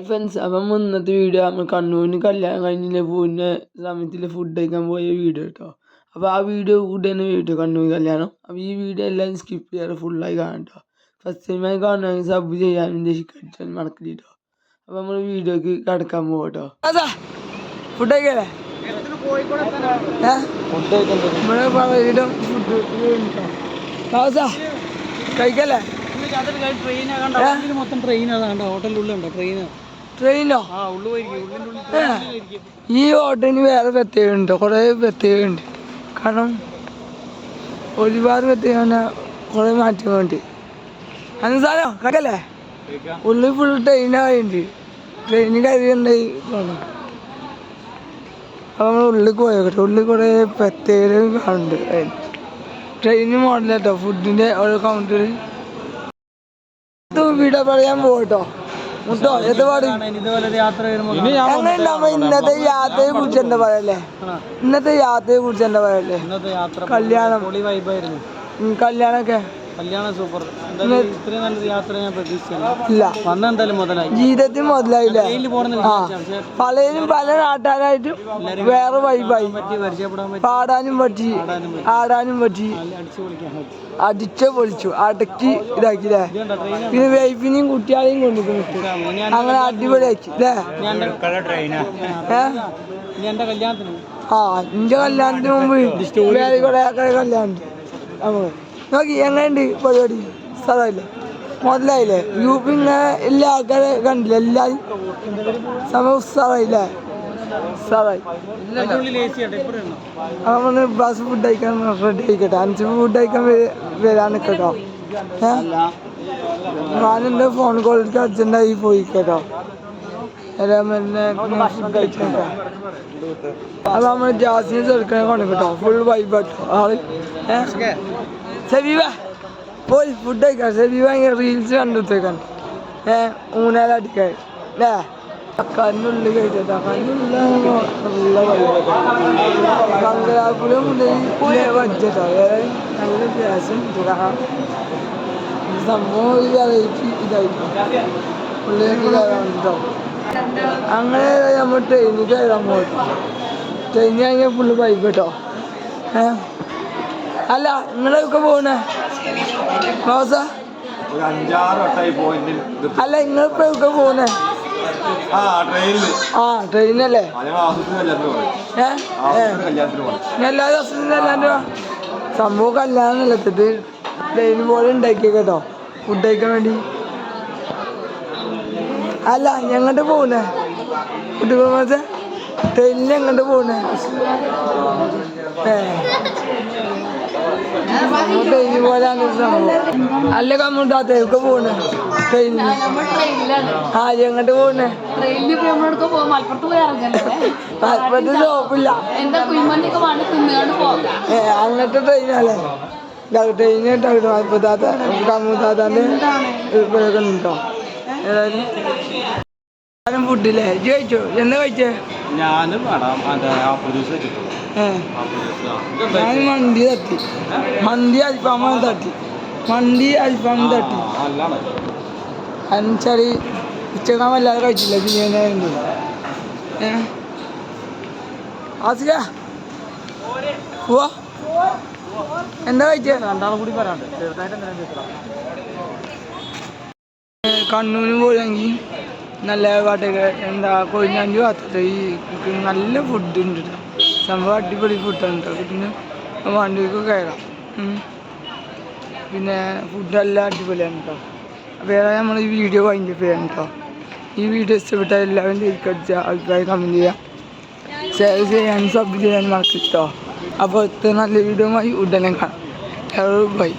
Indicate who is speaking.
Speaker 1: Friends അപ്പം ഇന്നത്തെ video നമ്മൾ കണ്ണൂരിന് കല്യാണം കഴിഞ്ഞില്ല പോകുന്ന സമയത്തിൽ ഫുഡ് കഴിക്കാൻ പോയ വീഡിയോ കേട്ടോ. അപ്പോൾ ആ വീഡിയോ ഉടനെ വീഡിയോ കണ്ണൂർ കല്യാണം. അപ്പോൾ ഈ വീഡിയോ എല്ലാവരും സ്കിപ്പ് ചെയ്യാറ് ഫുള്ളായി കാണാം കേട്ടോ. ഫസ്റ്റ് ടൈമായി കാണുകയാണെങ്കിൽ സബ് ചെയ്യാനും രക്ഷിക്കാൻ മറക്കില്ല കേട്ടോ. അപ്പോൾ നമ്മൾ വീഡിയോക്ക് കിടക്കാൻ പോകാം കേട്ടോ. അതാ ഫുഡ് കഴിക്കല്ലേ? ഫുഡ് കഴിക്കല്ലേ?
Speaker 2: മൊത്തം ട്രെയിൻ കണ്ടോ? ഹോട്ടലിന്റെ ഉള്ളുണ്ടോ ട്രെയിൻ
Speaker 1: ട്രെയിനോ
Speaker 2: ഉള്ളിന്റെ
Speaker 1: ഈ ഓട്ടോന് വേറെ വ്യത്യുണ്ട് കുറേ ഉണ്ട് കാരണം ഒരുപാട് പ്രത്യേകത കുറേ മാറ്റങ്ങളുണ്ട് അന്ന് സാധനം? കേക്കല്ലേ ഉള്ളിൽ ഫുൾ ട്രെയിനായിട്ടുണ്ട് ട്രെയിനിന് കയറിയുണ്ടായി അപ്പൊ അപ്പോൾ നമ്മൾ ഉള്ളിൽ പോയോട്ടെ ഉള്ളിൽ കുറേ പ്രത്യേകം കാണുന്നുണ്ട്. ട്രെയിൻ മോഡലാട്ടോ ഫുഡിന്റെ ഓരോ കൗണ്ടറിൽ വീടാ പറയാൻ പോകട്ടോ ഇന്നത്തെ യാത്രയെ കുറിച്ച് എന്താ പറയല്ലേ? ഇന്നത്തെ യാത്രയെ കുറിച്ച് എന്താ പറയല്ലേ? കല്യാണം. കല്യാണമൊക്കെ?
Speaker 2: കല്യാണം സൂപ്പർ എന്തായാലും ഇത്രയും നല്ലൊരു യാത്ര ഞാൻ പ്രതീക്ഷിച്ചില്ല.
Speaker 1: ഇല്ല.
Speaker 2: വന്ന എന്തായാലും മുതലായി.
Speaker 1: ജീവിതത്തിൽ മുതലായില്ല.
Speaker 2: ട്രെയിനിൽ
Speaker 1: പലരും പല നാട്ടുകാരായിട്ടും വേറെ വൈബായി പാടാനും പറ്റി ആടാനും പറ്റി.
Speaker 2: അടിച്ച
Speaker 1: പൊളിച്ചു അടക്കി ഇതാക്കില്ലേ പിന്നെ വൈഫിനെയും കുട്ടികളെയും കൊണ്ടുപോയി. അങ്ങനെ അടിപൊളിയാക്കി അല്ലേ ആ. എന്റെ കല്യാണത്തിന്. മുമ്പ് വേറെ കുറെ കല്യാണം നമുക്ക് നോക്കി എങ്ങനെയുണ്ട് പരിപാടി? സ്ഥലമില്ലേ മുതലായില്ലേ ഗ്രൂപ്പ് ഇങ്ങനെ എല്ലാ ആൾക്കാരെ കണ്ടില്ല? എല്ലാവരും സമയം ഉത്സാഹമായില്ലേ ഉത്സാഹമായി ബസ് ഫുഡ് കഴിക്കാൻ റെഡി ആയിക്കട്ടെ. അഞ്ച് ഫുഡ് കഴിക്കാൻ വര- വരാൻ നിൽക്കട്ടോ ഞാനെന്റെ ഫോൺ കോളിലേക്ക് അർജന്റായി പോയി കേട്ടോ അത് നമ്മൾ ജാസിനെ ചെറുക്കനെ കൊണ്ട് കേട്ടോ ഫുൾ വൈബ് കേട്ടോ ആൾ ഏ? സെബീബ പോയി ഫുഡ് കഴിക്കാം. സബീബ ഇങ്ങനെ റീൽസ് കണ്ടുത്തേക്കാൻ. ഏ ഊനാലടിക്കാൻ ഏ കണ്ണുള്ളിൽ കഴിച്ചാ കണ്ണുള്ള മുതൽ വജ്ജട്ടോ. നല്ല വ്യത്യാസം സംഭവം ഒരു വെറൈറ്റി ഇതായിരിക്കും. ഉള്ളിലേക്ക് കയറാൻ കേട്ടോ അങ്ങനെ നമ്മൾ ട്രെയിനിൽ കയറാൻ പോകും ട്രെയിൻ കഴിഞ്ഞാൽ ഫുള്ള് വൈബ് കേട്ടോ ഏ? അല്ല നിങ്ങളൊക്കെ പോണ?
Speaker 3: റോസ
Speaker 1: അല്ല നിങ്ങളിപ്പോ ഒക്കെ പോണേ?
Speaker 3: ആ
Speaker 1: ട്രെയിനല്ലേ എല്ലാ ദിവസവും അല്ലാണ്ട് സംഭവം കല്യാണമല്ല ഇത് ട്രെയിൻ പോലെ ഉണ്ടാക്കിയ കേട്ടോ. ഫുഡ് കഴിക്കാൻ വേണ്ടി. അല്ല ഞങ്ങോട്ട് പോണേ? പോകുമ്പോ ട്രെയിനിൽ എങ്ങോട്ട് പോണേ? ഏ? സംഭവം അല്ല കമ്മുണ്ടാത്തേക്ക് പോണേ. ട്രെയിനിൽ ആ എങ്ങോട്ട് പോണേ.
Speaker 4: ട്രെയിനിൽ പോകാം മലപ്പുറത്ത് പോയി ഇറങ്ങല്ലേ?
Speaker 1: താല്പര്യത്തിൽ ഷോപ്പില്ല
Speaker 4: എന്താ കുഴിമന്തിയൊക്കെ വേണ്ട തിന്നുകൊണ്ട് പോകാം.
Speaker 1: ഏ അങ്ങനത്തെ ട്രെയിനല്ലേ ട്രെയിൻ കമ്മുണ്ടാത്തോ ഉണ്ടോ? ഏതായാലും ഫുഡില്ലേ ജയിച്ചോ എന്താ കഴിച്ചേ?
Speaker 2: ഞാനും വേണം. ജ്യൂസ് വെച്ചിട്ടുള്ളൂ
Speaker 1: ഞാൻ മന്തി തട്ടി. മന്തി അൽഫാമാണ് തട്ടി. മന്തി അൽഫാം തട്ടി. അഞ്ചടി ഉച്ചക്കാൻ വല്ലാതെ കഴിച്ചില്ല ബിരിയാണി ആയതുകൊണ്ട് ഏ. ആസിക പോവാ. എന്താ കഴിച്ചേ?
Speaker 2: രണ്ടാളും കൂടി പറയാണ്ട്
Speaker 1: കണ്ണൂര് പോയെങ്കിൽ നല്ല പാട്ടൊക്കെ എന്താ കൊഴിഞ്ഞാണ്ടി ഭാഗത്ത് ഈ നല്ല ഫുഡ് ഉണ്ട്. സംഭവം അടിപൊളി ഫുഡാണ് കേട്ടോ പിന്നെ വണ്ടിക്ക് കയറാം. പിന്നെ ഫുഡെല്ലാം അടിപൊളിയാണ് കേട്ടോ ഏതായാലും നമ്മൾ ഈ വീഡിയോ വൈൻഡപ്പ് ചെയ്യാം കേട്ടോ ഈ വീഡിയോ ഇഷ്ടപ്പെട്ടാൽ എല്ലാവരും ലൈക്ക് അടിച്ചാൽ അഭിപ്രായം കമന്റ് ചെയ്യാം. ഷെയർ ചെയ്യാനും സബ് ചെയ്യാനും മറക്കിട്ടോ അപ്പോൾ ഇത്ര നല്ല വീഡിയോ ഉടനെ കാണാം. ബൈ